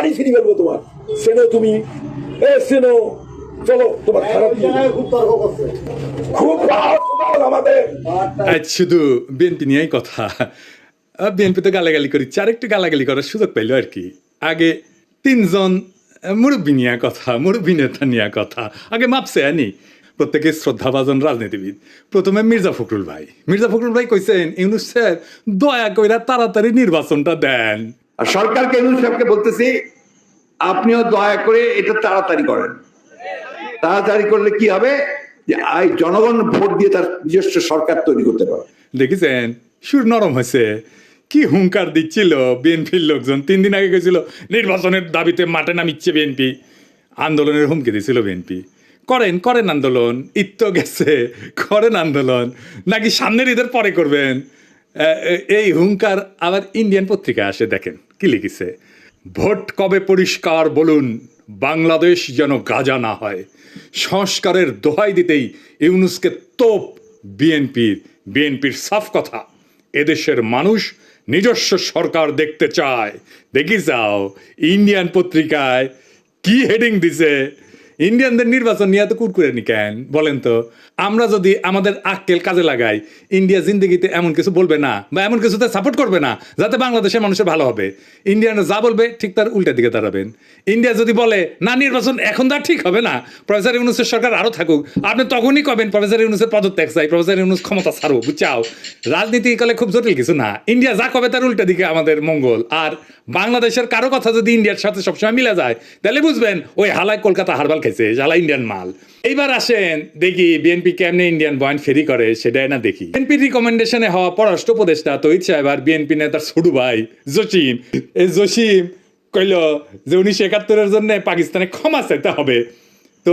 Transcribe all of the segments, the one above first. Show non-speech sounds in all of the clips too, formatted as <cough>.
দাড়ি ছিঁড়ি ফেলব তোমার। সেনো তুমি। এ সেনো চলো তোমার খারাপ খুব তর্ক করছে। খুব রাগ দাও আমাদের। আজ শুধু বিএনপি নিয়েই কথা। বিএনপি তো গালাগালি করি চার গালাগালি করার সুযোগ পাইলো আর কি। আগে তিনজন মুরব্বী নিয়ে কথা মুরব্বী নেতা নিয়ে কথা। আগে মাপছে আনি। প্রত্যেকে শ্রদ্ধাভাজন রাজনীতিবিদ। প্রথমে মির্জা ফখরুল ভাই। মির্জা ফখরুল ভাই কইছেন ইউনুস স্যার দয়া কইরা তাড়াতাড়ি নির্বাচনটা দেন। আর সরকারকে ইউনুস সাহেবকে বলতেছি, আপনিও দয়া করে এটা তাড়াতাড়ি করেন। তাড়াতাড়ি করলে কি হবে? যে আই জনগণ ভোট দিয়ে তার নিজস্ব সরকার তৈরি করতে পারে দেখেছেন? সুর নরম হয়েছে। কি হুঙ্কার দিচ্ছিল বিএনপির লোকজন। তিন দিন আগে গেছিল, নির্বাচনের দাবিতে মাঠে নামিচ্ছে বিএনপি। আন্দোলনের হুমকি দিয়েছিল বিএনপি। করেন করেন আন্দোলন। তো গেছে, করেন আন্দোলন। নাকি সামনের ঈদের পরে করবেন? এই হুঙ্কার আবার ইন্ডিয়ান পত্রিকা আসে, দেখেন, কি লিখেছে? ভোট কবে পরিষ্কার বলুন, বাংলাদেশ যেন গাজা না হয়। সংস্কারের দোহাই দিতেই ইউনুসকে তোপ বিএনপির বিএনপির সাফ কথা। এদেশের মানুষ নিজস্ব সরকার দেখতে চায়। দেখি যাও ইন্ডিয়ান পত্রিকায় কি হেডিং দিছে? ইন্ডিয়ানদের নির্বাচন নিয়ে এত কুরকুরে নি কেন? বলেন তো। আমরা যদি আমাদের আক্কেল কাজে লাগাই, ইন্ডিয়া জিন্দগিতে এমন কিছু বলবে না বা এমন কিছুতে সাপোর্ট করবে না, যাতে বাংলাদেশের মানুষের ভালো হবে। ইন্ডিয়ানরা যা বলবে ঠিক তার উল্টা দিকে দাঁড়াবেন। ইন্ডিয়া যদি বলে, না, নির্বাচন এখন তো ঠিক হবে না, প্রফেসর ইউনুসের সরকার আরও থাকুক। আপনি তখনই কবেন, প্রফেসর ইউনুসের পদত্যাগ চাই, প্রফেসর ইউনুস ক্ষমতা ছাড়ো, বুঝাও। রাজনীতি কালে খুব জটিল কিছু না। ইন্ডিয়া যা কবে তার উল্টা দিকে আমাদের মঙ্গল। আর বাংলাদেশের কারও কথা যদি ইন্ডিয়ার সাথে সবসময় মিলে যায়, তাহলে বুঝবেন, ওই হালায় কলকাতা হারবাল খাইছে হালা ইন্ডিয়ান মাল। এইবার আসেন, দেখি বিএনপি কেমনে ইন্ডিয়ান পয়েন্ট ফেরি করে, সেটাই না দেখি। বিএনপি রিকমেন্ডেশনে হওয়া পররাষ্ট্র উপদেষ্টা তৈত সাহেব আর বিএনপি নেতার ছোট ভাই জসিম। এই জসিম কইল যে উনিশশো একাত্তরের জন্য পাকিস্তানে ক্ষমা চাইতে হবে। তো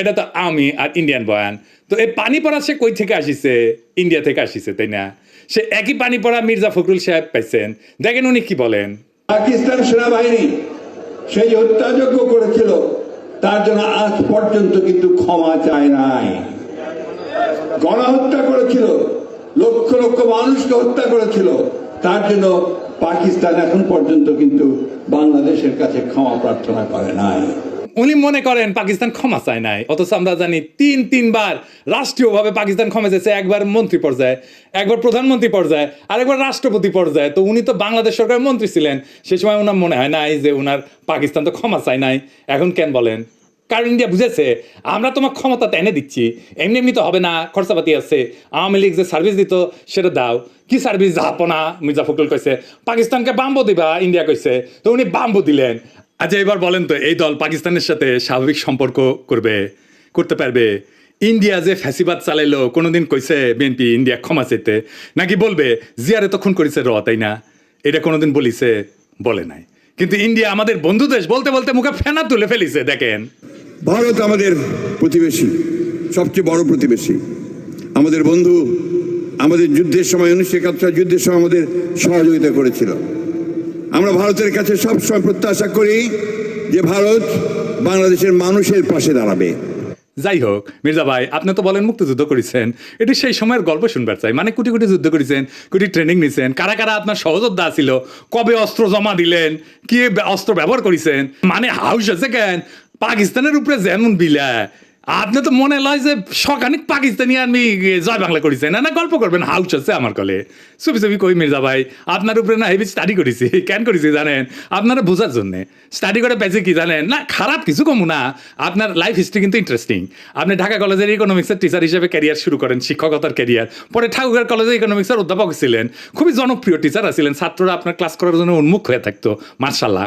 এটা তো আমি আর ইন্ডিয়ান বয়ান তো এই পানি পড়া সে কই থেকে আসিছে? ইন্ডিয়া থেকে আসিছে, তাই না? সে একই পানি পড়া মির্জা ফখরুল সাহেব পাইছেন। দেখেন উনি কি বলেন। পাকিস্তান সেনাবাহিনী সেই হত্যাযজ্ঞ করেছিল। তার জন্য আজ পর্যন্ত কিন্তু ক্ষমা চায় নাই। গণহত্যা করেছিল, লক্ষ লক্ষ মানুষকে হত্যা করেছিল। তার জন্য পাকিস্তান এখন পর্যন্ত কিন্তু বাংলাদেশের কাছে ক্ষমা প্রার্থনা করে নাই। উনি মনে করেন পাকিস্তান ক্ষমা চায় নাই। অথচ আমরা জানি তিন, তিনবার রাষ্ট্রীয়ভাবে পাকিস্তান ক্ষমা চেয়েছে, একবার মন্ত্রী পর্যায়ে, একবার প্রধানমন্ত্রী পর্যায়ে আর একবার রাষ্ট্রপতি পর্যায়ে। তো উনি তো বাংলাদেশ সরকারের মন্ত্রী ছিলেন। সে সময় ওনার মনে হয় নাই যে ওনার পাকিস্তান তো ক্ষমা চায় নাই। এখন কেন বলেন? কারণ ইন্ডিয়া বুঝেছে, আমরা তোমার ক্ষমতা এনে দিচ্ছি। এমনি এমনি তো হবে না, খরচাপাতি আছে। আওয়ামী লীগ যে সার্ভিস দিত, সেটা দাও। কি সার্ভিস যাপনা মির্জা ফখরুল কইছে, পাকিস্তানকে বাম্বো দিবা ইন্ডিয়া কইছে। তো উনি বাম্বো দিলেন। আচ্ছা এবার বলেন তো, এই দল পাকিস্তানের সাথে স্বাভাবিক সম্পর্ক করবে, করতে পারবে? ইন্ডিয়া যে ফ্যাসিবাদ চালাইলো, কোনোদিন কইছে বিএনপি ইন্ডিয়া ক্ষমা চেতে নাকি বলবে, জিয়ারে তখন করেছে র তাই না? এটা কোনোদিন বলিছে, বলে নাই। কিন্তু ইন্ডিয়া আমাদের বন্ধু দেশ বলতে বলতে মুখে ফেনা তুলে ফেলিছে, দেখেন। ভারত আমাদের প্রতিবেশী, সবচেয়ে বড় প্রতিবেশী। আমাদের বন্ধু আমাদের যুদ্ধের সময়, উনিশশো একাত্তর যুদ্ধের সময় আমাদের সহযোগিতা করেছিল। আমরা ভারতের কাছে সবসময় প্রত্যাশা করি যে ভারত বাংলাদেশের মানুষের পাশে দাঁড়াবে। যাই হোক, মির্জা ভাই, আপনি তো বলেন মুক্তিযুদ্ধ করেছেন। এটি সেই সময়ের গল্প শুনবার চাই। মানে কোটি কোটি যুদ্ধ করেছেন, কোটি ট্রেনিং নিছেন। কারা কারা আপনার সহযোদ্ধা ছিল কবে অস্ত্র জমা দিলেন? কি অস্ত্র ব্যবহার করেছেন? মানে হাউস আছে কেন? পাকিস্তানের উপরে যেমন বিলা। আপনি তো মনে লয় যে সখানিক পাকিস্তানি আমি জয় বাংলা করেছেন না না, গল্প করবেন, হাউস আছে আমার কলে। ছবি ছবি কই মির্জা ভাই? আপনার উপরে না হেভি স্টাডি করেছি, কেন করেছি জানেন? আপনারা বোঝার জন্যে। স্টাডি করে পেয়েছে কি জানেন? না, খারাপ কিছু কমু না। আপনার লাইফ হিস্ট্রি কিন্তু ইন্টারেস্টিং আপনি ঢাকা কলেজের ইকোনমিক্সের টিচার হিসেবে ক্যারিয়ার শুরু করেন, শিক্ষকতার ক্যারিয়ার পরে ঠাকুরগাঁও কলেজে ইকোনমিক্সের অধ্যাপক ছিলেন। খুবই জনপ্রিয় টিচার ছিলেন ছাত্ররা আপনার ক্লাস করার জন্য উন্মুখ হয়ে থাকতো মার্শাল্লাহ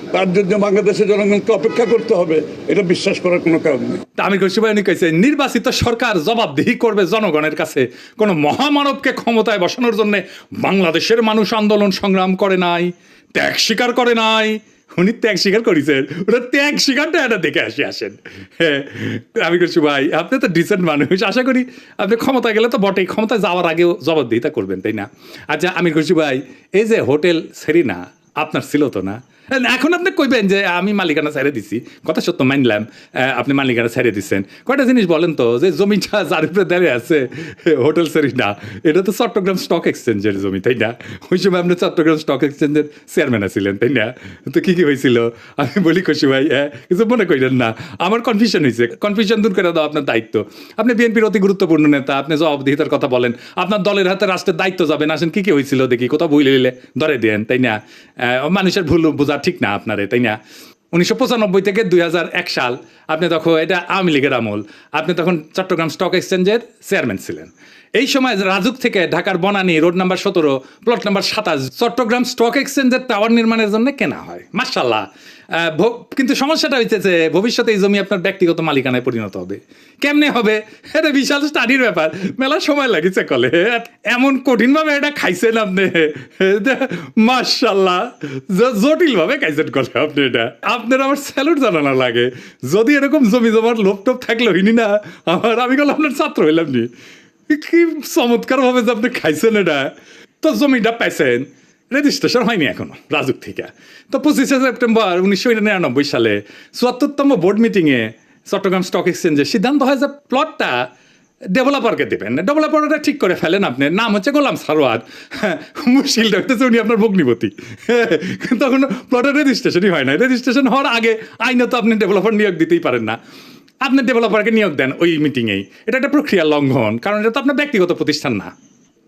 তার জন্য বাংলাদেশের জনগণকে অপেক্ষা করতে হবে। এটা বিশ্বাস করার কোনো কারণ নেই। ভাই নির্বাচিত সরকার জবাবদিহি করবে জনগণের কাছে। মহামানবকে ক্ষমতায় বসানোর জন্য বাংলাদেশের মানুষ আন্দোলন সংগ্রাম করে নাই, ত্যাগ স্বীকার করে নাই। উনি ত্যাগ স্বীকার করেছেন। ওটা ত্যাগ স্বীকারটা এটা দেখে আসি, আসেন। হ্যাঁ আমি করছি ভাই, আপনি তো ডিসেন্ট মানুষ। আশা করি আপনি ক্ষমতা গেলে তো বটেই। ক্ষমতায় যাওয়ার আগেও জবাবদিহিতা করবেন, তাই না? আচ্ছা আমি করছি ভাই, এই যে হোটেল সেরিনা, আপনার ছিল তো না? এখন আপনি কইবেন যে, আমি মালিকানা ছেড়ে দিছি। কথা সত্য, মানলাম। আপনি মালিকানা ছেড়ে দিচ্ছেন কয়টা জিনিস বলেন তো, যে জমিটা <laughs> যার উপরে দাঁড়িয়ে আছে, হোটেল সেরিনা এটা তো চট্টগ্রাম স্টক এক্সচেঞ্জের জমি, তাই না? ওই সময় আপনি চট্টগ্রাম স্টক এক্সচেঞ্জের চেয়ারম্যান ছিলেন তাই না? তো কি কি হয়েছিল? আমি বলি, খুশি ভাই হ্যাঁ কিছু মনে করেন না। আমার কনফিউশন হয়েছে কনফিউশন দূর করে দাও আপনার দায়িত্ব। আপনি বিএনপির অতি গুরুত্বপূর্ণ নেতা, আপনি জবাবদিহিতার কথা বলেন। আপনার দলের হাতে রাষ্ট্রের দায়িত্ব যাবেন আসেন, কি কি হয়েছিল? দেখি, কোথাও বই লিলে ধরে দেন, তাই না? মানুষের ভুল বোঝা ঠিক না আপনারে, তাই না? উনিশশো পঁচানব্বই থেকে দুই হাজার এক সাল আপনি তখন এটা আওয়ামী লীগের আমল। আপনি তখন চট্টগ্রাম স্টক এক্সচেঞ্জের চেয়ারম্যান ছিলেন। এই সময় রাজুক থেকে ঢাকার বনানী, রোড নাম্বার সতেরো, প্লট নাম্বার সাতাশ, চট্টগ্রাম স্টক এক্সচেঞ্জের টাওয়ার নির্মাণের জন্য কেনা হয়। মার্শাল্লাহ কিন্তু সমস্যাটা হইতেছে ভবিষ্যতে এই জমি আপনার ব্যক্তিগত মালিকানায় পরিণত হবে। কেমনে হবে? এটা বিশাল স্টাডির ব্যাপার। মেলা সময় লাগিছে কলে। এমন কঠিনভাবে এটা খাইছেন আপনি। মার্শাল্লাহ জটিল ভাবে খাইছেন কলে আপনি এটা। আপনার আমার স্যালুট জানানো লাগে। যদি এরকম জমি জমার লোভ টোপ থাকলে হইনি না, আমার আমি গেল আপনার ছাত্র হইলাম নি। কি চমৎকার ভাবে যে আপনি খাইছেন এটা। তো জমিটা পাইছেন। রেজিস্ট্রেশন হয়নি এখনও রাজুক থেকে। তো পঁচিশে সেপ্টেম্বর উনিশশো নিরানব্বই সালে চুয়াত্তরতম বোর্ড মিটিংয়ে চট্টগ্রাম স্টক এক্সচেঞ্জে সিদ্ধান্ত হয় যে প্লটটা ডেভেলপারকে দেবেন। ডেভেলপারটা ঠিক করে ফেলেন আপনি। নাম হচ্ছে গোলাম সারোয়ার হ্যাঁ, মুশকিলটা হইতেছে উনি আপনার ভগ্নিপতি। তখন প্লটের রেজিস্ট্রেশনই হয় না রেজিস্ট্রেশন হওয়ার আগে আইনে তো আপনি ডেভেলপার নিয়োগ দিতেই পারেন না। আপনি ডেভেলপারকে নিয়োগ দেন ওই মিটিংয়েই এটা একটা প্রক্রিয়া লঙ্ঘন কারণ এটা তো আপনার ব্যক্তিগত প্রতিষ্ঠান না।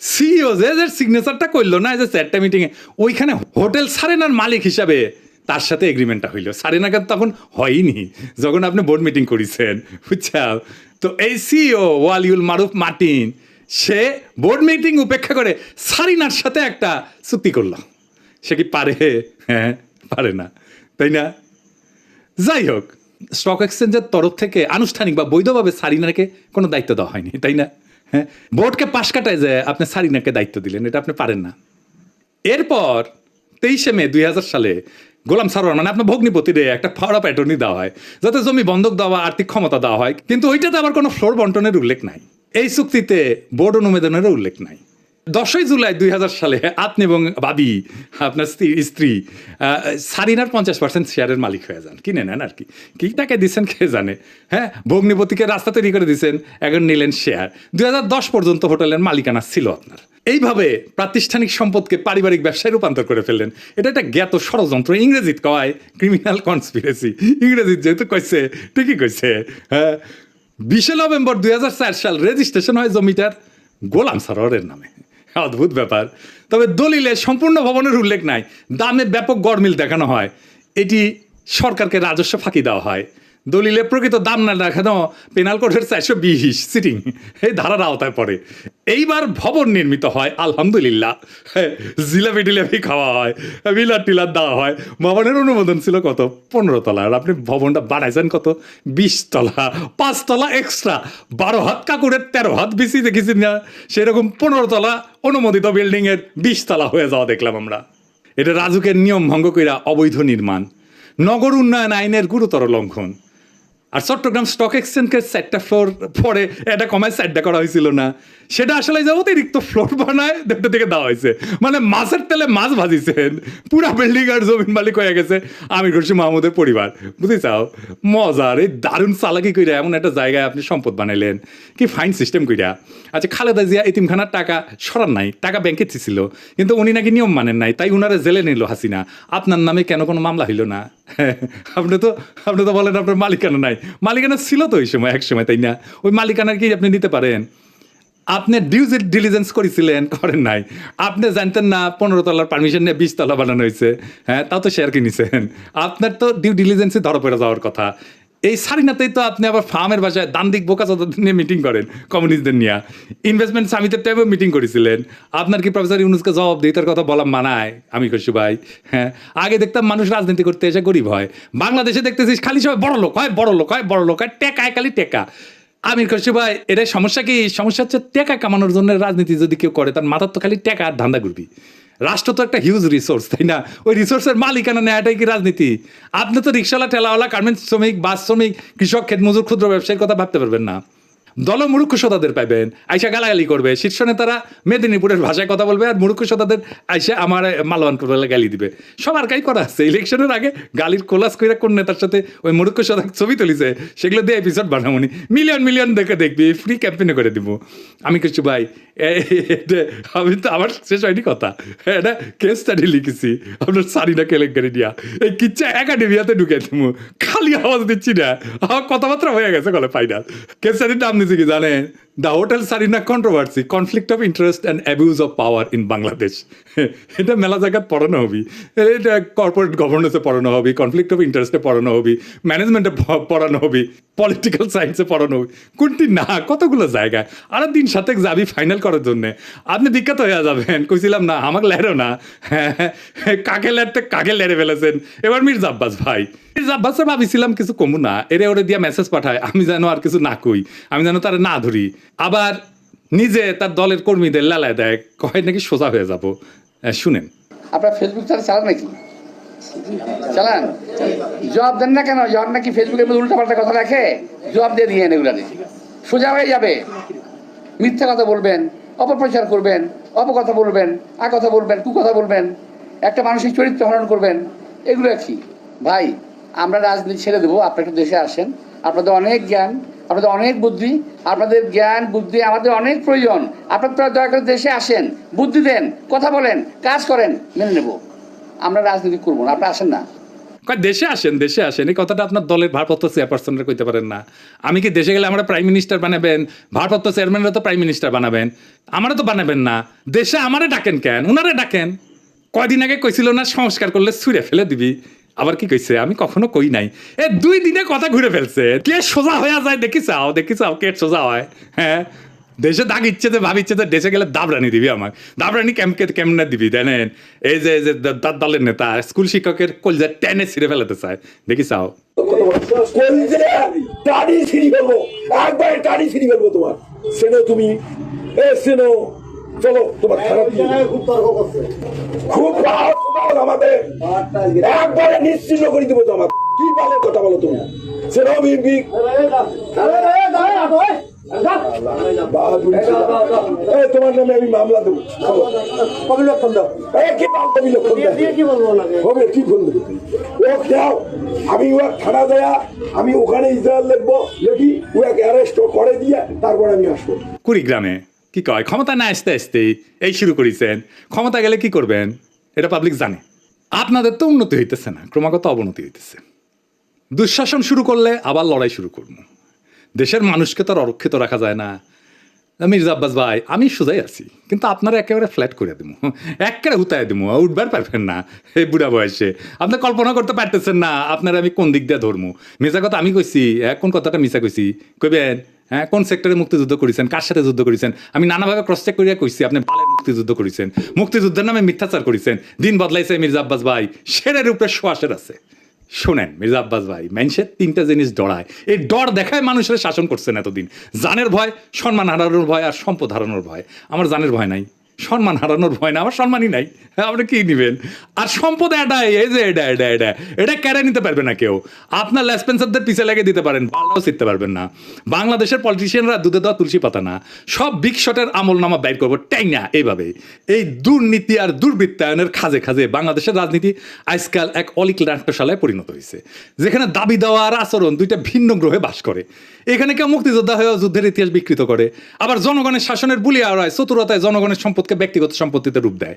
সিইও যে যে সিগনেচারটা করল না যে চারটা মিটিংয়ে ওইখানে হোটেল সারেনার মালিক হিসাবে তার সাথে এগ্রিমেন্টটা হইল। সারেনা কিন্তু তখন হয়নি, যখন আপনি বোর্ড মিটিং করেছেন, বুঝছাও? তো এই সিইও ওয়ালিউল মারুফ মার্টিন, সে বোর্ড মিটিং উপেক্ষা করে সারিনার সাথে একটা চুক্তি করল। সে কি পারে? হ্যাঁ পারে না। তাই না? যাই হোক স্টক এক্সচেঞ্জের তরফ থেকে আনুষ্ঠানিক বা বৈধভাবে সারিনাকে কোনো দায়িত্ব দেওয়া হয়নি, তাই না? হ্যাঁ? বোর্ডকে পাশ কাটায় যে আপনি সারিনাকে দায়িত্ব দিলেন, এটা আপনি পারেন না। এরপর তেইশে মে দুই হাজার সালে গোলাম সারোয়ার মানে আপনার ভগ্নিপতিরে একটা ফাওড়া প্যাটার্নই দেওয়া হয়, যাতে জমি বন্ধক দেওয়া, আর্থিক ক্ষমতা দেওয়া হয়, কিন্তু ওইটাতে আবার কোনো ফ্লোর বন্টনের উল্লেখ নাই। এই চুক্তিতে বোর্ড অনুমোদনেরও উল্লেখ নাই। দশই জুলাই দুই হাজার সালে আপনি এবং বাবি, আপনার স্ত্রী স্ত্রী সারিনার পঞ্চাশ পার্সেন্ট শেয়ারের মালিক হয়ে যান। কিনে নেন আর কি। কি টাকা দিচ্ছেন কে জানে? হ্যাঁ ভগ্নিপতিকে রাস্তা তৈরি করে দিচ্ছেন, এখন নিলেন শেয়ার দুই হাজার দশ পর্যন্ত হোটেলের মালিকানা ছিল আপনার। এইভাবে প্রাতিষ্ঠানিক সম্পদকে পারিবারিক ব্যবসায় রূপান্তর করে ফেললেন। এটা একটা জ্ঞাত ষড়যন্ত্র, ইংরেজিত কয় ক্রিমিনাল কনস্পিরেসি ইংরেজিত যেহেতু কইছে, ঠিকই কইছে। হ্যাঁ বিশে নভেম্বর দুই হাজার চার সাল রেজিস্ট্রেশন হয় জমিটার গোলাম সারোয়ারের নামে। অদ্ভুত ব্যাপার। তবে দলিলে সম্পূর্ণ ভবনের উল্লেখ নাই। দামে ব্যাপক গড়মিল দেখানো হয়। এটি সরকারকে রাজস্ব ফাঁকি দেওয়া হয়। দলিলে প্রকৃত দাম না দেখানো পেনাল কোডের চারশো বিশ সিটিং এই ধারার আওতায় পড়ে। এইবার ভবন নির্মিত হয় আলহামদুলিল্লাহ। হ্যাঁ, জিলাপি টিলাপি খাওয়া হয় বিলার টিলার দেওয়া হয়। ভবনের অনুমোদন ছিল কত? পনেরো তলা আর আপনি ভবনটা বানাইছেন কত? বিশ তলা পাঁচ তলা এক্সট্রা বারো হাত কাকুরের তেরো হাত বেশি দেখেছি না। সেরকম পনেরো তলা অনুমোদিত বিল্ডিংয়ের বিশ তলা হয়ে যাওয়া দেখলাম আমরা। এটা রাজুকের নিয়ম ভঙ্গ কইরা অবৈধ নির্মাণ। নগর উন্নয়ন আইনের গুরুতর লঙ্ঘন। আর চট্টগ্রাম স্টক এক্সচেঞ্জের চারটা ফ্লোর পরে এটা কমায় চারটা করা হয়েছিল না। সেটা আসলে যে অতিরিক্ত ফ্লোর বানায় দেড়টা থেকে দেওয়া হয়েছে। মানে মাছের তেলে মাছ ভাজিছেন পুরা বিল্ডিং আর জমিন মালিক হয়ে গেছে। আমি করছি মাহমুদের পরিবার। বুঝতে চাও মজার, এই দারুণ চালাকি কইরা এমন একটা জায়গায় আপনি সম্পদ বানাইলেন। কি ফাইন সিস্টেম কইরা। আচ্ছা খালেদা জিয়া এতিমখানার টাকা সরার নাই, টাকা ব্যাংকে ছিল কিন্তু উনি নাকি নিয়ম মানেন নাই, তাই উনারা জেলে নিল হাসিনা। আপনার নামে কেন কোনো মামলা হইল না? <laughs> আপনি তো আপনি তো বলেন আপনার মালিকানা নাই। মালিকানা ছিল তো ওই সময়, এক সময়, তাই না? ওই মালিকানা কি আপনি নিতে পারেন? আপনি ডিউ ডিলিজেন্স করেছিলেন, করেন নাই। আপনি জানতেন না, পনেরো তলার পারমিশন নিয়ে বিশ তলা বানানো হয়েছে। হ্যাঁ তাও তো শেয়ার কিনেছেন। আপনার তো ডিউ ডিলিজেন্সে ধরা পড়ে যাওয়ার কথা। এই সারিনাতেই তো আপনি আবার ফার্মের বাসায় দান্দিক বোকা চোদ্দ নিয়ে মিটিং করেন কমিউনিস্টদের নিয়ে। ইনভেস্টমেন্ট সামিটের টাইমেও মিটিং করেছিলেন। আপনার কি প্রফেসর ইউনুসকে জবাব দিই তার কথা বলা মানায়? আমি খুশি ভাই হ্যাঁ। আগে দেখতাম মানুষ রাজনীতি করতে এসে গরিব হয়। বাংলাদেশে দেখতেছিস খালি সবাই বড় লোক হয়, বড় লোক হয়, বড় লোক হয়, টেকায় খালি টেকা। আমির খুশি ভাই এটা সমস্যা কি? সমস্যা হচ্ছে টেকা কামানোর জন্য রাজনীতি যদি কেউ করে, তার মাথার তো খালি টেকা আর ধান্দা ঘুরবি। রাষ্ট্র তো একটা হিউজ রিসোর্স তাই না? ওই রিসোর্সের মালিকানা নেওয়াটাই কি রাজনীতি? আপনি তো রিক্সাওয়ালা, ঠেলাওয়ালা গার্মেন্টস শ্রমিক বাস শ্রমিক, কৃষক ক্ষেত মজুর ক্ষুদ্র ব্যবসায়ীর কথা ভাবতে পারবেন না। দল মূর্খ সদাদের পাইবেন, আইসা গালাগালি করবে। শীর্ষ নেতারা মেদিনীপুরের ভাষায় কথা বলবে আর মূর্খ সদাদের আইসা আমার মালওয়ান করবে গালি দিবে। সবার কাই করা আছে। ইলেকশনের আগে গালির কোলাস কইরা কোন নেতার সাথে ওই মূর্খ সদা ছবি তুলিছে, সেগুলো দিয়ে এপিসোড বানামনি মিলিয়ন মিলিয়ন দেখে দেখবি ফ্রি ক্যাম্পেইনে করে দিব। আমি কিছু ভাই আমি তো আমার শেষ হয়নি কথা। এটা কেস স্টাডি লিখেছি। আপনার সারিনা কেলেঙ্কারি দিয়া। এই কিচ্ছা একাডেমিয়াতে ঢুকে দিব খালি আওয়াজ দিচ্ছি না। আমার কথাবার্তা হয়ে গেছে কলে ফাইনাল কেস স্টাডির নাম কি জানেন? The hotel Sarina controversy conflict of interest and abuse of power in Bangladesh এটা মেলা জায়গায় পড়ানো হবি। এটা কর্পোরেট গভর্নেন্সে পড়ানো হবি কনফ্লিক্ট অফ ইন্টারেস্টে পড়ানো হবি ম্যানেজমেন্টে পড়ানো হবে পলিটিক্যাল সায়েন্সে পড়ানো হবে। কোনটি না, কতগুলো জায়গায়? আর দিন সাথে যাবি ফাইনাল করার জন্য। আপনি বিখ্যাত হয়ে যাবেন। কইছিলাম না, আমাকে লেরো না। হ্যাঁ <laughs> কাকে লেরতে কাকে লেরে ফেলেছেন? এবার মির্জা আব্বাস ভাই। আব্বাসে ভাবিছিলাম কিছু কমু না, এরে ওরে দিয়া মেসেজ পাঠায়, আমি যেন আর কিছু না কই, আমি যেন তার না ধরি। আবার নিজে তার দলের কর্মীদের লালায় দেয়, কয় নাকি সোজা হয়ে যাব। শুনেন। আপনার ফেসবুক তাহলে চালান নাকি? চালান? জবাব দেন না কেন? জবাব নাকি ফেসবুকের মধ্যে উল্টাপাল্টা কথা রাখে জবাব দিয়ে দিয়ে এগুলা সোজা হয়ে যাবে। মিথ্যা কথা বলবেন, অপপ্রচার করবেন, অপকথা বলবেন কথা বলবেন কু কথা বলবেন, একটা মানসিক চরিত্র হরণ করবেন, এগুলো কি? ভাই আমরা রাজনীতি ছেড়ে দেবো, আপনার একটু দেশে আসেন। আপনাদের অনেক জ্ঞান, আপনাদের অনেক বুদ্ধি, আপনাদের জ্ঞান, বুদ্ধি আমাদের অনেক প্রয়োজন। আপনারা দয়া করে দেশে আসেন, বুদ্ধি দেন, কথা বলেন, কাজ করেন, মেনে নেব। আমরা রাজনীতি করব না আপনি আসেন না। দেশে আসেন দেশে আসেন, এই কথাটা আপনার দলের ভারপ্রাপ্ত চেয়ারপারসনরা কইতে পারেন না। আমি কি দেশে গেলে আমরা প্রাইম মিনিস্টার বানাবেন? ভারপ্রাপ্ত চেয়ারম্যানরা তো প্রাইম মিনিস্টার বানাবেন। আমারও তো বানাবেন না। দেশে আমারে ডাকেন কেন? উনারে ডাকেন। কয়দিন আগে কইছিল না, সংস্কার করলে ছুঁড়ে ফেলে দিবি। আবার কি কইছে? আমি কখনো কই নাই। এ, দুই দিনে কথা ঘুরে ফেলছে। কে সোজা হয়ে যায় দেখি চাও দেখি চাও কে সোজা হয়। হ্যাঁ? দেশে দাগ ইচ্ছে যে ভাবিচ্ছে যে দেশে গেলে দাবরানি দিবি আমার দাবরানি কেমকে কেমনে দিবি, জানেন? এই যে যে দলের নেতা, স্কুল শিক্ষকের কলজা টেনে ছিঁড়ে ফেলাতে চায়। দেখি চাও। টাড়ি ছিঁড়ি টাড়ি তোমার। তুমি। এ চলো তোমার খারাপ? খুব আমাদের। একবারে নিশ্চিন্ন করে দিব তো কি ভালো কথা বলো তুমি? তোমার নামে আমি মামলা দেবো। চলো। এ, কি মামলা বিলক্ষণ দেয়? হবে কি বলবে ও দাও আমি ও থানা দেয়া আমি ওখানে ইসরায়েল লিখব লিখি ও এক অ্যারেস্ট করে দিয়ে তারপর আমি আসব। কুড়িগ্রামে কি কয়? ক্ষমতা না আসতে আসতেই, এই শুরু করেছেন। ক্ষমতা গেলে কি করবেন? এটা পাবলিক জানে। আপনাদের তো উন্নতি হইতেছে না, ক্রমাগত অবনতি হইতেছে। দুঃশাসন শুরু করলে আবার লড়াই শুরু করব। দেশের মানুষকে তো আর অরক্ষিত রাখা যায় না। মির্জা আব্বাস ভাই, আমি সোজাই আছি, কিন্তু আপনারা একেবারে ফ্ল্যাট করে দেবো একেবারে উতায় দেবো উঠবার পারবেন না, এই বুড়া বয়সে। আপনি কল্পনা করতে পারতেছেন না, আপনারা আমি কোন দিক দিয়ে ধরবো মিশা কথা আমি কইছি কোন কথাটা মিশা কইছি? কইবেন হ্যাঁ কোন সেক্টরে মুক্তিযুদ্ধ করেছেন? কার সাথে যুদ্ধ করেছেন? আমি নানাভাবে ক্রস চেক করিয়া কইছি, আপনি বালের মুক্তিযুদ্ধ করেছেন। মুক্তিযুদ্ধের নামে মিথ্যাচার করেছেন। দিন বদলাইছে মির্জা আব্বাস ভাই। সেরের উপরে সোয়াশের আছে। শোনেন, মির্জা আব্বাস ভাই, মানুষের তিনটা জিনিস ডরায়। এই ডর দেখায় মানুষের শাসন করছেন এতদিন। জানের ভয়, সম্মান হারানোর ভয় আর সম্পদ হারানোর ভয়। আমার জানের ভয় নাই। সম্মান হারানোর ভয় না, আমার সম্মানই নাই। আপনি কি নিবেন? আর সম্পদ এটাই এই যে এটা এটা এটা এটা কেড়ে নিতে পারবে না কেউ। আপনার লেসপেন্সারদের পিছে লেগে দিতে পারেন পাল্লাও শিখতে পারবেন না। বাংলাদেশের পলিটিশিয়ানরা দুধে দেওয়া তুলসী পাতা না। সব বিগ শটের আমল নামা বাইর করব টাই না এইভাবে। এই দুর্নীতি আর দুর্বৃত্তায়নের খাজে খাজে বাংলাদেশের রাজনীতি আজকাল এক অলিক নাট্যশালায় পরিণত হয়েছে। যেখানে দাবি দেওয়া আর আচরণ দুইটা ভিন্ন গ্রহে বাস করে। এখানে কেউ মুক্তিযোদ্ধা হয়েও যুদ্ধের ইতিহাস বিকৃত করে। আবার জনগণের শাসনের বুলি আড়ায় চতুরতায় জনগণের সম্পদকে ব্যক্তিগত সম্পত্তিতে রূপ দেয়।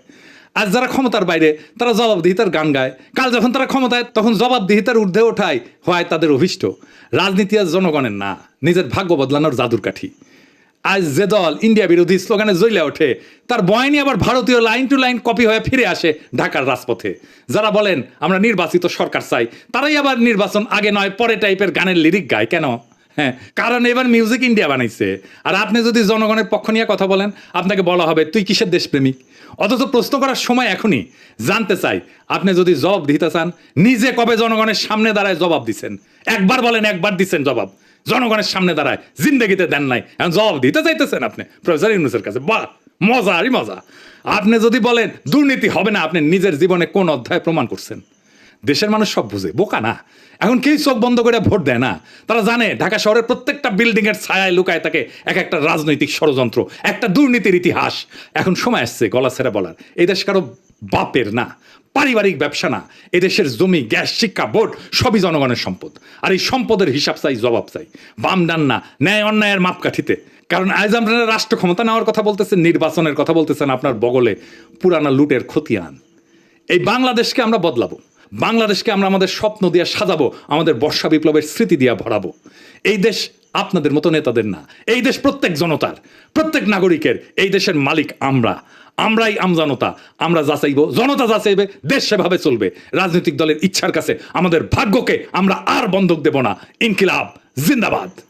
আজ যারা ক্ষমতার বাইরে, তারা জবাবদিহিতার গান গায়। কাল যখন তারা ক্ষমতায়, তখন জবাবদিহিতার ঊর্ধ্বে ওঠায় হয় তাদের অভিষ্ট। রাজনীতি আজ জনগণের না, নিজের ভাগ্য বদলানোর জাদুর কাঠি। আজ যে দল ইন্ডিয়া বিরোধী স্লোগানে জ্বলে ওঠে, তার বয়নি আবার ভারতীয় লাইন টু লাইন কপি হয়ে ফিরে আসে ঢাকার রাজপথে। যারা বলেন, আমরা নির্বাচিত সরকার চাই, তারাই আবার নির্বাচন আগে নয়, পরে টাইপের গানের লিরিক গায়। কেন? হ্যাঁ কারণ এবার মিউজিক ইন্ডিয়া বানাইছে। আর আপনি যদি জনগণের পক্ষ নিয়ে কথা বলেন, আপনাকে বলা হবে, তুই কিসের দেশপ্রেমিক? অথচ প্রশ্ন করার সময় এখনই জানতে চাই, আপনি যদি জবাব দিতে চান, নিজে কবে জনগণের সামনে দাঁড়ায় জবাব দিছেন? একবার বলেন, একবার দিচ্ছেন জবাব। জনগণের সামনে দাঁড়ায়, জিন্দগিতে দেন নাই। এখন জবাব দিতে চাইতেছেন আপনি, প্রফেসর ইউনুসের কাছে। বাহ মজা আরই মজা। আপনি যদি বলেন, দুর্নীতি হবে না আপনি নিজের জীবনে কোন অধ্যায় প্রমাণ করছেন? দেশের মানুষ সব বুঝে, বোকা না? এখন কেউ চোখ বন্ধ করে ভোট দেয় না। তারা জানে, ঢাকা শহরের প্রত্যেকটা বিল্ডিংয়ের ছায়ায় লুকায় থাকে এক একটা রাজনৈতিক ষড়যন্ত্র, একটা দুর্নীতির ইতিহাস। এখন সময় আসছে গলা ছেড়ে বলার। এই দেশ কারও বাপের না, পারিবারিক ব্যবসা না। এদেশের জমি, গ্যাস, শিক্ষা, বোর্ড, সবই জনগণের সম্পদ। আর এই সম্পদের হিসাব চাই, জবাব চাই। বাম ডান না, ন্যায় অন্যায়ের মাপকাঠিতে। কারণ আজ রাষ্ট্র ক্ষমতা নেওয়ার কথা বলতেছেন, নির্বাচনের কথা বলতেছেন, আপনার বগলে পুরানা লুটের খতিয়ান। এই বাংলাদেশকে আমরা বদলাবো। বাংলাদেশকে আমরা আমাদের স্বপ্ন দিয়ে সাজাবো, আমাদের বর্ষা বিপ্লবের স্মৃতি দিয়ে ভরাবো। এই দেশ আপনাদের মতো নেতাদের না। এই দেশ প্রত্যেক জনতার, প্রত্যেক নাগরিকের, এই দেশের মালিক আমরা। আমরাই আমজনতা, আমরা যাচাইব, জনতা যাচাইবে, দেশ সেভাবে চলবে। রাজনৈতিক দলের ইচ্ছার কাছে, আমাদের ভাগ্যকে আমরা আর বন্ধক দেব না। ইনকিলাব, জিন্দাবাদ।